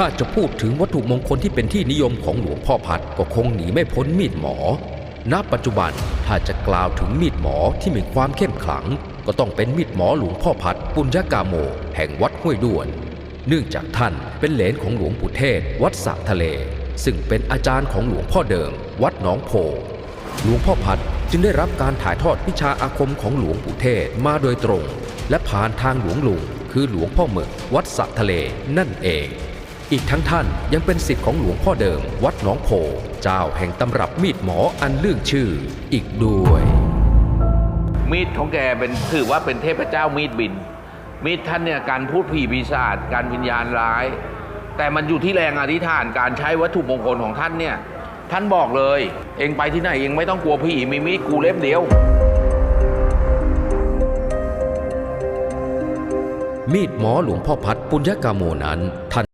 ถ้าจะพูดถึงวัตถุมงคลที่เป็นที่นิยมของหลวงพ่อพัดก็คงหนีไม่พ้นมีดหมอ ณ ปัจจุบันถ้าจะกล่าวถึงมีดหมอที่มีความเข้มขลัง ก็ต้องเป็นมีดหมอหลวงพ่อพัดปุญญกาโม แห่งวัดห้วยด้วน เนื่องจากท่านเป็นเหลนของหลวงปู่เทศ วัดสระทะเล ซึ่งเป็นอาจารย์ของหลวงพ่อเดิม วัดหนองโพ หลวงพ่อพัดจึงได้รับการถ่ายทอดวิชาอาคมของหลวงปู่เทศมาโดยตรง และผ่านทางหลวงลุงคือหลวงพ่อหมึกวัดสระทะเลนั่นเอง อีกทั้งท่านยังเป็นศิษย์ของหลวงพ่อเดิม วัดหนองโพเจ้าแห่งตำรับมีดหมออันเลื่องชื่ออีกด้วย มีดของแกเป็นถือว่าเป็นเทพเจ้ามีดบิน มีดท่านเนี่ยการพูดผีปีศาจการวิญญาณร้าย แต่มันอยู่ที่แรงอธิษฐานการใช้วัตถุมงคลของท่านเนี่ยท่านบอกเลย เองไปที่ไหนเองไม่ต้องกลัวผีมีมีดกูเล่มเดียวมีดหมอหลวงพ่อพัดปุญญกาโมนั้นท่าน